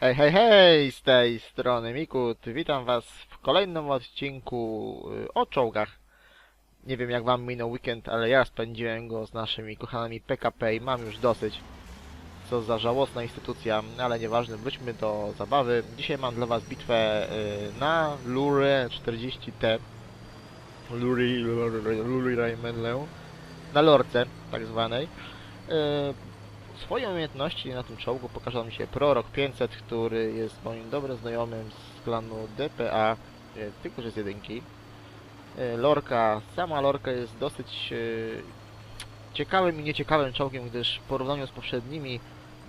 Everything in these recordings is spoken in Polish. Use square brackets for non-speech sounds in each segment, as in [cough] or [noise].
Hej, hej, hej! Z tej strony Mikut. Witam was w kolejnym odcinku y, o czołgach. Nie wiem jak wam minął weekend, ale ja spędziłem go z naszymi kochanymi PKP i mam już dosyć. Co za żałosna instytucja, ale nieważne, wróćmy do zabawy. Dzisiaj mam dla was bitwę y, na Lure 40T. Luri, Luri, Luri Raimenlę. Na lorce, tak zwanej. Swoje umiejętności na tym czołgu pokazał mi się Prorok 500, który jest moim dobrym znajomym z klanu DPA, e, tylko że z jedynki. E, Lorka, sama Lorka jest dosyć e, ciekawym i nieciekawym czołgiem, gdyż w porównaniu z poprzednimi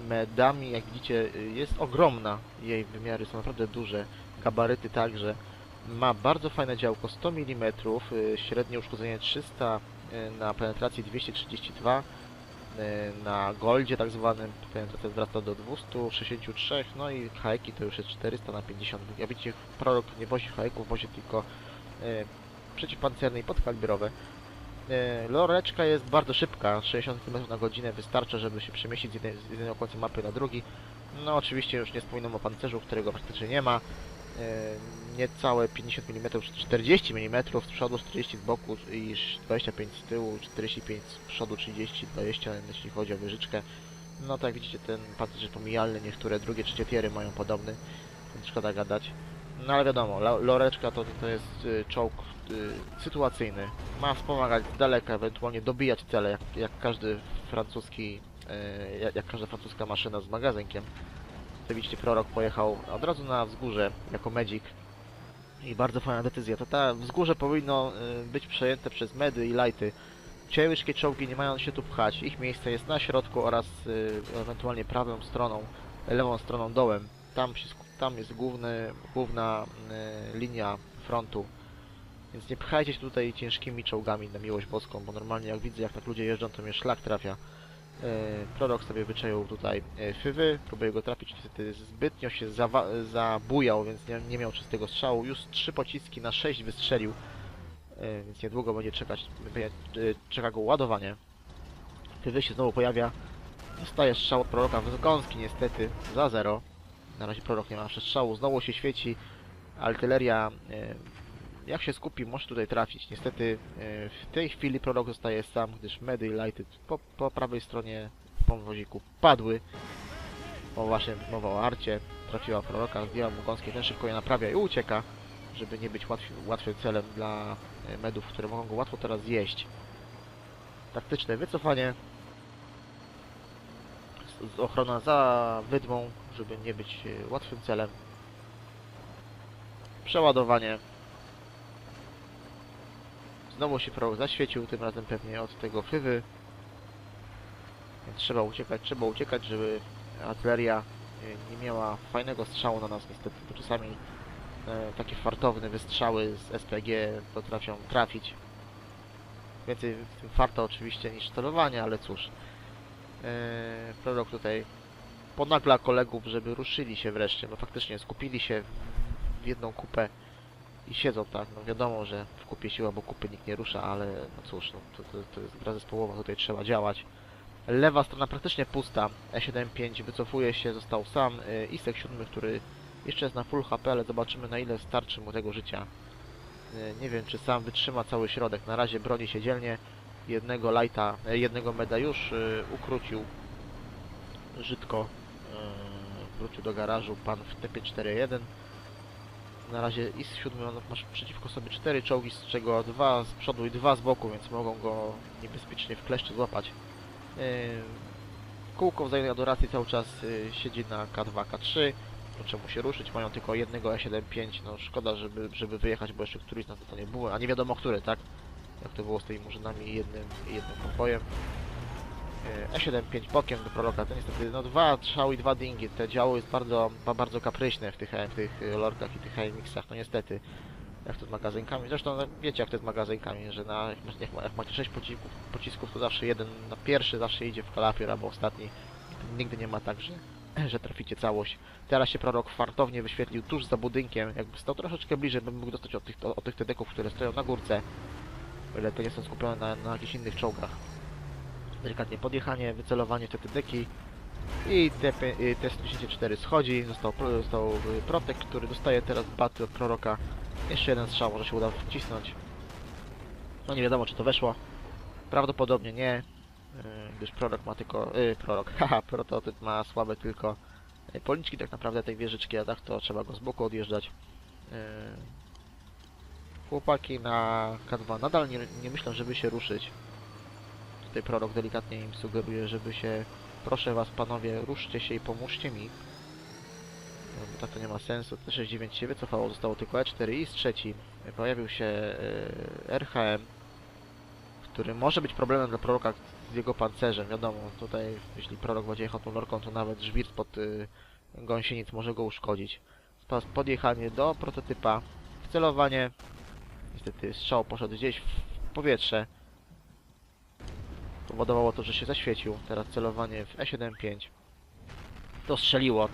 medami, jak widzicie, jest ogromna. Jej wymiary są naprawdę duże, gabaryty także. Ma bardzo fajne działko 100 mm, średnie uszkodzenie 300 e, na penetracji 232 e, na goldzie tak zwanym penetracja wzrasta do 263, no i hajki to już jest 400 na 50. Jak widzicie, prorok nie wozi hajków, wozi tylko e, przeciwpancerne i podkalibrowe. E, loreczka jest bardzo szybka, 60 km na godzinę wystarcza, żeby się przemieścić z jednej, z jednego końca mapy na drugi. No oczywiście już nie wspominam o pancerzu, którego praktycznie nie ma. E, niecałe 50 mm, 40 mm z przodu, 40 z boku i 25 z tyłu, 45 z przodu, 30, 20 jeśli chodzi o wieżyczkę. No tak widzicie ten pancerz jest pomijalny, niektóre drugie, trzecie tiery mają podobny, więc szkoda gadać. No ale wiadomo, loreczka to, to jest y, czołg y, sytuacyjny. Ma wspomagać z daleka, ewentualnie dobijać cele, jak, jak każdy francuski, y, jak, jak każda francuska maszyna z magazynkiem. Widzicie, prorok pojechał od razu na wzgórze jako medic. I bardzo fajna decyzja. To ta wzgórze powinno y, być przejęte przez medy i lighty. Ciężkie czołgi nie mają się tu pchać. Ich miejsce jest na środku oraz y, ewentualnie prawą stroną, lewą stroną dołem. Tam, się, tam jest główny, główna y, linia frontu. Więc nie pchajcie się tutaj ciężkimi czołgami na miłość boską, bo normalnie jak widzę jak tak ludzie jeżdżą, to mnie szlak trafia. E, Prorok sobie wyczaił tutaj e, fywy, próbuje go trafić, niestety zbytnio się zabujał, więc nie, nie miał czystego strzału. Już trzy pociski na 6 wystrzelił, e, więc niedługo będzie czekać, czeka go ładowanie. Fywy się znowu pojawia, dostaje strzał od proroka wąski niestety za zero. Na razie prorok nie ma strzału, znowu się świeci, artyleria jak się skupi, może tutaj trafić. Niestety e, w tej chwili prorok zostaje sam, gdyż medy i lighty po, po prawej stronie w powwoziku padły. O właśnie mowa o arcie. Trafiła proroka, zdjęła mu gąskie, ten szybko je naprawia i ucieka, żeby nie być łatwy, łatwym celem dla e, medów, które mogą go łatwo teraz zjeść. Taktyczne wycofanie. Ochrona za wydmą, żeby nie być e, łatwym celem. Przeładowanie. Znowu się prorok zaświecił, tym razem pewnie od tego fywy. Więc trzeba uciekać, trzeba uciekać, żeby artyleria e, nie miała fajnego strzału na nas niestety, bo czasami e, takie fartowne wystrzały z SPG potrafią trafić. Więcej w tym farta oczywiście niż celowania, ale cóż. E, prorok tutaj ponagla kolegów, żeby ruszyli się wreszcie, bo faktycznie skupili się w jedną kupę i siedzą tak, no wiadomo, że w kupie siła, bo kupy nikt nie rusza, ale no cóż, no, to, to, to jest gra zespołowa, tutaj trzeba działać. Lewa strona praktycznie pusta, E75 wycofuje się, został sam, y, Isek 7, który jeszcze jest na full HP, ale zobaczymy na ile starczy mu tego życia. Y, nie wiem, czy sam wytrzyma cały środek, na razie broni się dzielnie, jednego lighta, e, jednego meda już y, ukrócił żydko, wrócił do garażu pan w TP41. Na razie IS-7 on masz przeciwko sobie cztery czołgi, z czego dwa z przodu i dwa z boku, więc mogą go niebezpiecznie w kleszcze złapać. Yy, Kółko wzajemnej adoracji cały czas yy, siedzi na K2, K3. No czemu się ruszyć? Mają tylko jednego E75. No szkoda, żeby, żeby wyjechać, bo jeszcze któryś na to nie było, a nie wiadomo który, tak? Jak to było z tymi murzynami i jednym, i jednym konwojem. Yy, E75 bokiem do proroka, to niestety no dwa strzały i dwa dingi. Te działo jest bardzo, ba- bardzo kapryśne w tych, w tych y, lordach i tych HMX-ach, no niestety. Jak to z magazynkami. Zresztą no, wiecie jak to z magazynkami, że na, jak, ma- jak macie 6 pocisków, pocisków, to zawsze jeden na pierwszy zawsze idzie w kalafior albo ostatni. Nigdy nie ma tak, że, że traficie całość. Teraz się prorok fartownie wyświetlił tuż za budynkiem. Jakby stał troszeczkę bliżej, bym mógł dostać od tych, od tych tedeków, które stoją na górce. O ile te nie są skupione na, na jakichś innych czołgach. Delikatnie podjechanie, wycelowanie te tedeki. I T-154 schodzi, został, został y, Protek, który dostaje teraz baty od proroka. Jeszcze jeden strzał może się uda wcisnąć. No nie wiadomo czy to weszło. Prawdopodobnie nie, y, gdyż prorok ma tylko... Y, prorok, [laughs] haha, prototyp ma słabe tylko y, policzki tak naprawdę tej wieżyczki, a tak to trzeba go z boku odjeżdżać. Y, Chłopaki na K2 nadal nie, nie żeby się ruszyć. Tutaj prorok delikatnie im sugeruje, żeby się Proszę was panowie, ruszcie się i pomóżcie mi. No, tak to nie ma sensu. T69 się wycofało, zostało tylko E4 i z trzeci pojawił się e, RHM, który może być problemem dla proroka z jego pancerzem. Wiadomo, tutaj jeśli prorok będzie jechał tą lorką, to nawet żwir spod y, gąsienic może go uszkodzić. Podjechanie do prototypa, wcelowanie. Niestety strzał poszedł gdzieś w powietrze powodowało to, że się zaświecił. Teraz celowanie w E75. To strzeliło.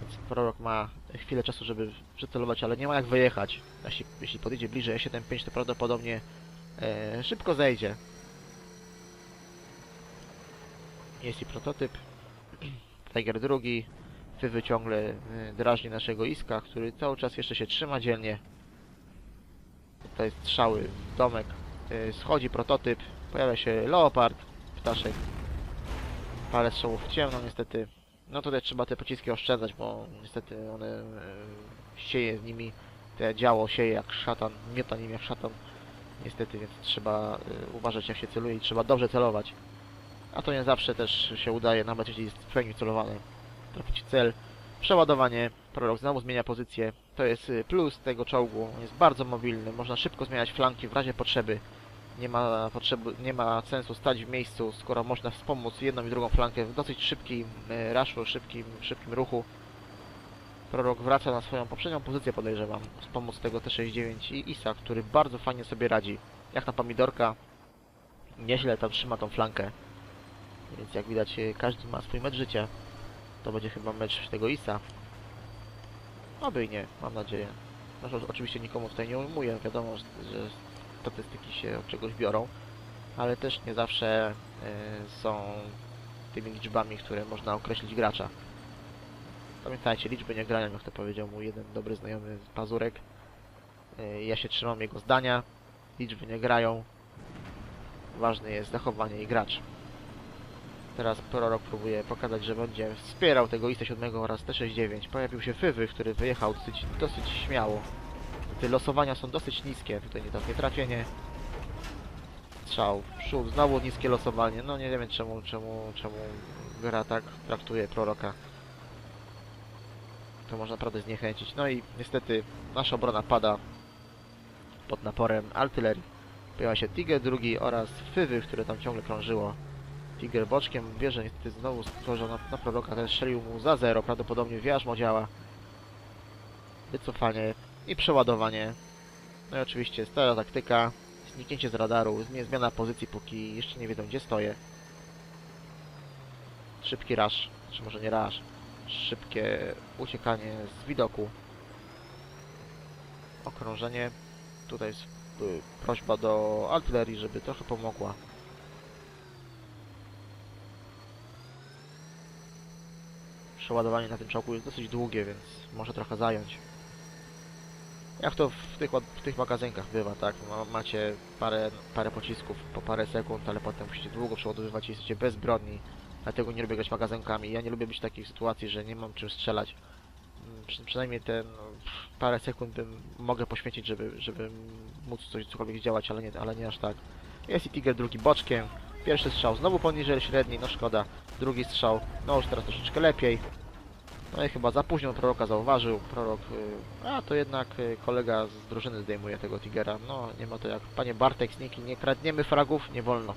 Więc prorok ma chwilę czasu, żeby przycelować, ale nie ma jak wyjechać. Jeśli, jeśli podjedzie bliżej E75, to prawdopodobnie e, szybko zejdzie. Jest i prototyp. Tiger drugi. Wywy ciągle e, drażni naszego Iska, który cały czas jeszcze się trzyma dzielnie. Tutaj strzały w domek. E, Schodzi prototyp. Pojawia się leopard, ptaszek. Parę strzałów w ciemno niestety. No tutaj trzeba te pociski oszczędzać, bo niestety one e, sieje z nimi. Te działo sieje jak szatan, miota nim jak szatan. Niestety, więc trzeba e, uważać jak się celuje i trzeba dobrze celować. A to nie zawsze też się udaje, nawet jeśli jest w pełni celowany. Trafić cel. Przeładowanie. Prorok znowu zmienia pozycję. To jest y, plus tego czołgu. On jest bardzo mobilny. Można szybko zmieniać flanki w razie potrzeby. Nie ma potrzeby, nie ma sensu stać w miejscu, skoro można wspomóc jedną i drugą flankę w dosyć szybkim y, rushu, szybkim, szybkim ruchu. Prorok wraca na swoją poprzednią pozycję, podejrzewam. Wspomóc tego T69 i Isa, który bardzo fajnie sobie radzi. Jak na pomidorka. Nieźle tam trzyma tą flankę. Więc jak widać, y, każdy ma swój mecz życia. To będzie chyba mecz tego Isa. Oby i nie, mam nadzieję. Znaczy, oczywiście nikomu tutaj nie ujmuję, wiadomo, że statystyki się od czegoś biorą, ale też nie zawsze y, są tymi liczbami, które można określić gracza. Pamiętajcie, liczby nie grają, jak to powiedział mój jeden dobry znajomy Pazurek. Y, ja się trzymam jego zdania. Liczby nie grają. Ważne jest zachowanie i gracz. Teraz prorok próbuje pokazać, że będzie wspierał tego IS-7 oraz T-69. Pojawił się Fywy, który wyjechał dosyć, dosyć śmiało. Te losowania są dosyć niskie. Tutaj nie takie trafienie. Strzał przód. Znowu niskie losowanie. No nie wiem czemu, czemu, czemu gra tak traktuje proroka. To można naprawdę zniechęcić. No i niestety nasza obrona pada pod naporem artylerii. Pojawia się Tiger drugi oraz Fywy, które tam ciągle krążyło. Tiger boczkiem bierze niestety znowu stworzył na, na proroka, ten strzelił mu za zero, prawdopodobnie wiarzmo działa. Wycofanie i przeładowanie. No i oczywiście stara taktyka, zniknięcie z radaru, zmiana pozycji póki jeszcze nie wiedzą gdzie stoję. Szybki rush, czy może nie rush, szybkie uciekanie z widoku. Okrążenie. Tutaj jest y, prośba do artylerii, żeby trochę pomogła. przeładowanie na tym czołgu jest dosyć długie, więc może trochę zająć. Jak to w tych, w tych magazynkach bywa, tak? Ma, macie parę, parę pocisków po parę sekund, ale potem musicie długo przeładowywać i jesteście bezbronni. Dlatego nie lubię grać magazynkami. Ja nie lubię być w takiej sytuacji, że nie mam czym strzelać. Mm, Przy, przynajmniej ten no, parę sekund bym mogę poświęcić, żeby, żeby móc coś cokolwiek działać, ale nie, ale nie aż tak. Jest i Tiger drugi boczkiem. Pierwszy strzał znowu poniżej średniej, no szkoda. Drugi strzał, no już teraz troszeczkę lepiej. No i chyba za późno proroka zauważył. Prorok, y, a to jednak y, kolega z drużyny zdejmuje tego Tigera. No nie ma to jak, panie Bartek, Sniki, nie kradniemy fragów, nie wolno.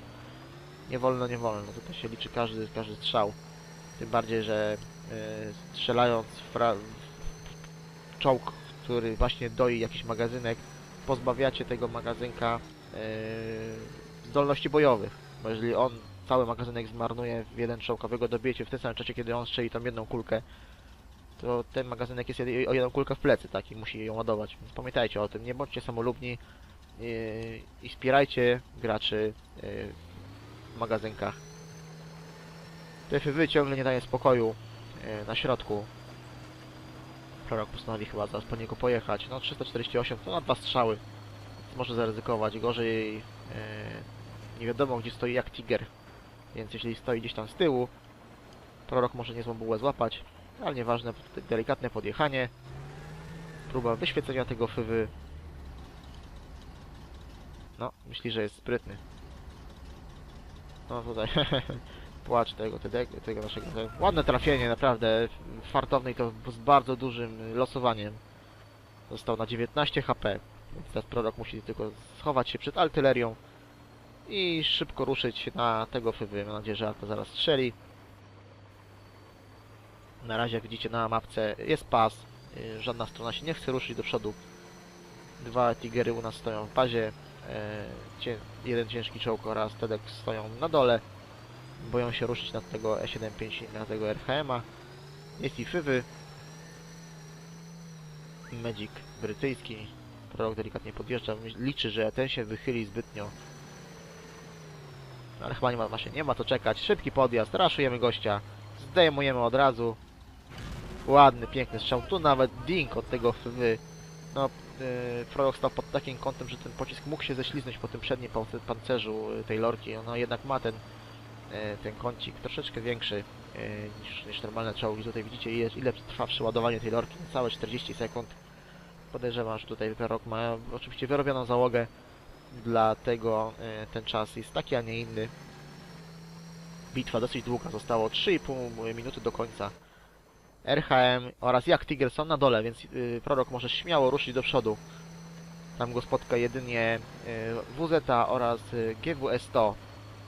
Nie wolno, nie wolno. Tutaj się liczy każdy, każdy strzał. Tym bardziej, że y, strzelając fra- czołg, który właśnie doi jakiś magazynek, pozbawiacie tego magazynka y, zdolności bojowych. Bo jeżeli on cały magazynek zmarnuje w jeden czołg, a wy go dobijecie w tym samym czasie, kiedy on strzeli tą jedną kulkę, to ten magazynek jest o jedną kulkę w plecy, tak, i musi ją ładować. Więc pamiętajcie o tym, nie bądźcie samolubni yy, i wspierajcie graczy yy, w magazynkach. Te fywy ciągle nie daje spokoju e, na środku. Prorok postanowi chyba zaraz po niego pojechać. No 348 to na dwa strzały. Więc może zaryzykować. Gorzej nie wiadomo gdzie stoi jak Tiger. Więc jeśli stoi gdzieś tam z tyłu, prorok może niezłą bułę złapać. Ale nieważne, de- delikatne podjechanie. Próba wyświecenia tego fywy. No, myśli, że jest sprytny. No tutaj [laughs] płacz tego, tego, tego naszego. Tego. Ładne trafienie, naprawdę. Fartowny to z bardzo dużym losowaniem. Został na 19 HP. Więc teraz prorok musi tylko schować się przed artylerią i szybko ruszyć na tego fywy. Mam nadzieję, że Arta zaraz strzeli. Na razie, jak widzicie na mapce, jest pas. Y, Żadna strona się nie chce ruszyć do przodu. Dwa Tigery u nas stoją w bazie. E, jeden ciężki czołg oraz Tedek stoją na dole. Boją się ruszyć na tego E75 i na tego RHM-a. Jest i Fywy. Magic brytyjski. Prorok delikatnie podjeżdża. Liczy, że ten się wychyli zbytnio. Ale chyba nie ma, właśnie nie ma co czekać. Szybki podjazd. Raszujemy gościa. Zdejmujemy od razu. Ładny, piękny strzał. Tu nawet ding od tego Fywy. No, yy, stał pod takim kątem, że ten pocisk mógł się ześliznąć po tym przednim pance- pancerzu y, tej lorki. Ona jednak ma ten, y, ten kącik troszeczkę większy niż, niż normalne czołgi. Tutaj widzicie ile, ile trwa przeładowanie tej lorki. Całe 40 sekund. Podejrzewam, że tutaj Prorok ma oczywiście wyrobioną załogę. Dlatego ten czas jest taki, a nie inny. Bitwa dosyć długa. Zostało 3,5 minuty do końca. RHM oraz jak Tiger są na dole, więc yy, Prorok może śmiało ruszyć do przodu. Tam go spotka jedynie yy, WZ oraz yy, GWS-100,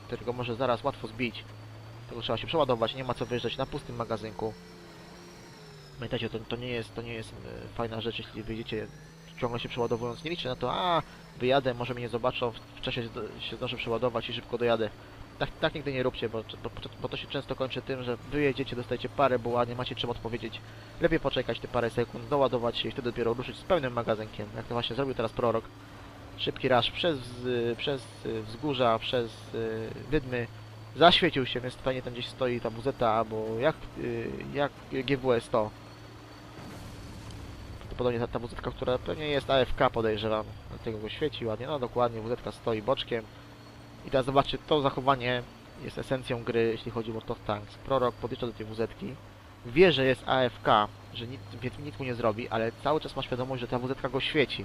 którego może zaraz łatwo zbić. Tego trzeba się przeładować, nie ma co wyjeżdżać na pustym magazynku. Pamiętajcie, to, to nie jest, to nie jest yy, fajna rzecz, jeśli wyjdziecie ciągle się przeładowując. Nie liczę na to, a wyjadę, może mnie nie zobaczą, w- czasie się zdążę przeładować i szybko dojadę. Tak, tak nigdy nie róbcie, bo, bo, bo to się często kończy tym, że wyjedziecie, dostajecie parę buła, nie macie czym odpowiedzieć. Lepiej poczekać te parę sekund, doładować się i wtedy dopiero ruszyć z pełnym magazynkiem, jak to właśnie zrobił teraz Prorok. Szybki rasz przez, przez wzgórza, przez y, wydmy. Zaświecił się, więc pewnie tam gdzieś stoi ta WZ albo jak, y, jak GWS to. Prawdopodobnie ta, ta WZ, która pewnie jest AFK podejrzewam, dlatego go świeci ładnie. No dokładnie, WZ stoi boczkiem. I teraz zobaczcie, to zachowanie jest esencją gry, jeśli chodzi o World of Tanks. Prorok podjeżdża do tej WZ, wie, że jest AFK, że nic, więc nic mu nie zrobi, ale cały czas ma świadomość, że ta WZ go świeci.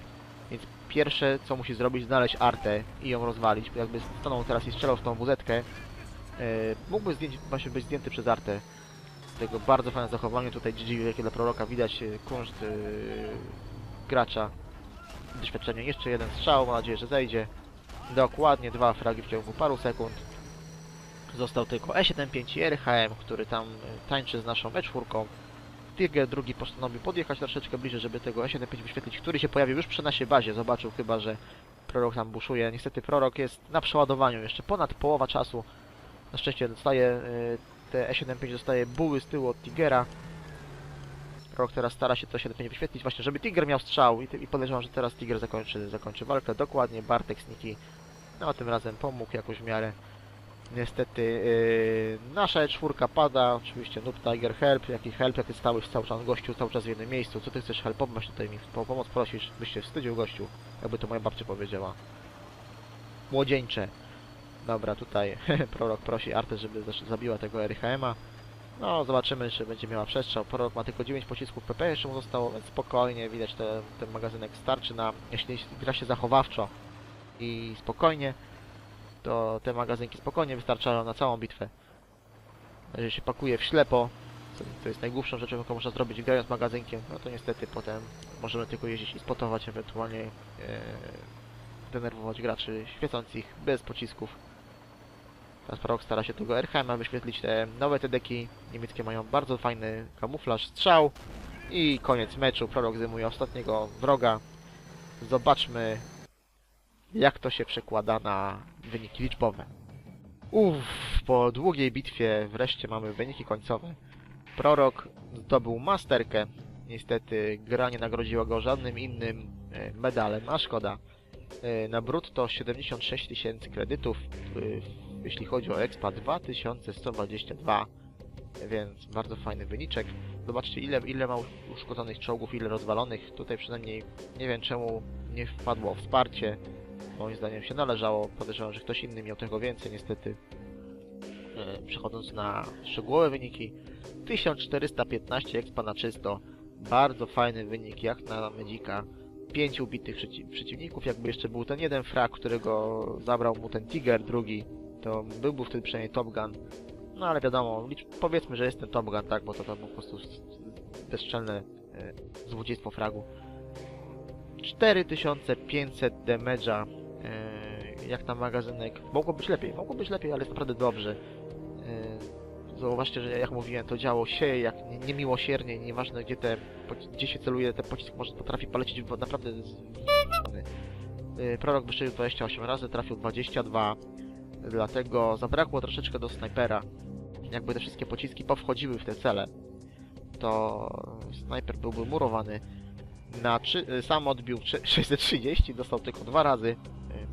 Więc pierwsze, co musi zrobić, znaleźć artę i ją rozwalić. Bo jakby stanął teraz i strzelał w tą WZ, e, mógłby zdjęć, właśnie być zdjęty przez artę. Tego bardzo fajne zachowanie, tutaj GG wielkie dla proroka, widać e, kunszt e, gracza. Doświadczenie, jeszcze jeden strzał, mam nadzieję, że zejdzie. Dokładnie dwa fragi w ciągu paru sekund. Został tylko E75 i RHM, który tam e, tańczy z naszą E4. Tiger drugi postanowił podjechać troszeczkę bliżej, żeby tego E75 wyświetlić, który się pojawił już przy naszej bazie. Zobaczył chyba, że prorok tam buszuje. Niestety prorok jest na przeładowaniu jeszcze ponad połowa czasu. Na szczęście dostaje e, te E75 dostaje buły z tyłu od Tigera. Prorok teraz stara się to E75 wyświetlić właśnie, żeby Tiger miał strzał i, i podejrzewam, że teraz Tiger zakończy, zakończy walkę. Dokładnie Bartek Sniki no tym razem pomógł jakoś w miarę. Niestety yy, nasza E4 pada, oczywiście Noob Tiger Help, jaki help, jak ty stałeś cały czas gościu, cały czas w jednym miejscu, co ty chcesz helpować tutaj mi po pomoc prosisz, byś się wstydził gościu, jakby to moja babcia powiedziała. Młodzieńcze. Dobra, tutaj [laughs] prorok prosi Artę, żeby zabiła tego RHM-a. No, zobaczymy, czy będzie miała przestrzał. Prorok ma tylko 9 pocisków PP jeszcze mu zostało, więc spokojnie, widać, te, ten magazynek starczy na, jeśli gra się zachowawczo i spokojnie, to te magazynki spokojnie wystarczają na całą bitwę. Jeżeli się pakuje w ślepo, co jest najgłupszą rzeczą, jaką można zrobić grając magazynkiem, no to niestety potem możemy tylko jeździć i spotować, ewentualnie e, denerwować graczy, świecąc ich bez pocisków. Teraz Prorok stara się tego RHM wyświetlić te nowe TDki. Niemieckie mają bardzo fajny kamuflaż, strzał i koniec meczu. Prorok zdejmuje ostatniego wroga. Zobaczmy jak to się przekłada na wyniki liczbowe. Uff, po długiej bitwie wreszcie mamy wyniki końcowe. Prorok zdobył masterkę. Niestety gra nie nagrodziła go żadnym innym e, medalem, a szkoda. E, Na brutto 76 tysięcy kredytów, e, jeśli chodzi o expa 2122 więc bardzo fajny wyniczek. Zobaczcie ile, ile ma uszkodzonych czołgów, ile rozwalonych. Tutaj przynajmniej nie wiem czemu nie wpadło wsparcie. Moim zdaniem się należało. Podejrzewam, że ktoś inny miał tego więcej niestety. E, Przechodząc na szczegółowe wyniki. 1415 expa na czysto. Bardzo fajny wynik jak na Medika. 5 ubitych przeci przeciwników. Jakby jeszcze był ten jeden frag, którego zabrał mu ten Tiger drugi, to byłby wtedy przynajmniej Top Gun. No ale wiadomo, powiedzmy, że jest ten Top Gun, tak, bo to, to po prostu bezczelne e, złodziejstwo fragu. 4500 damage'a jak na magazynek. Mogło być lepiej, mogło być lepiej, ale jest naprawdę dobrze. E, zauważcie, że jak mówiłem, to działo się jak nie- niemiłosiernie, nieważne gdzie te, gdzie się celuje, ten pocisk może potrafi polecieć w, naprawdę e, Prorok wystrzelił 28 razy, trafił 22, dlatego zabrakło troszeczkę do snajpera. Jakby te wszystkie pociski powchodziły w te cele, to snajper byłby murowany. Na trzy, y, sam odbił [laughs] trzy- 630, dostał tylko dwa razy.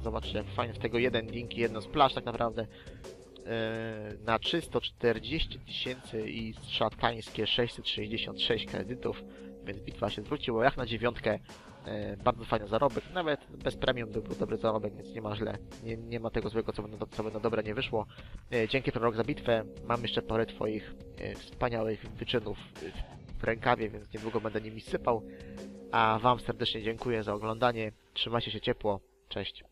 Zobaczcie jak fajnie z tego jeden dinki, jedno splash tak naprawdę. Y, Na 340 tysięcy i szatańskie 666 kredytów, więc bitwa się zwróciła jak na dziewiątkę. E, bardzo fajny zarobek, nawet bez premium by był dobry zarobek, więc nie ma źle. Nie, nie ma tego złego, co by, na, co by na dobre nie wyszło. E, dzięki Prorok za bitwę. Mam jeszcze parę Twoich e, wspaniałych wyczynów e, w rękawie, więc niedługo będę nimi sypał. A Wam serdecznie dziękuję za oglądanie. Trzymajcie się ciepło. Cześć.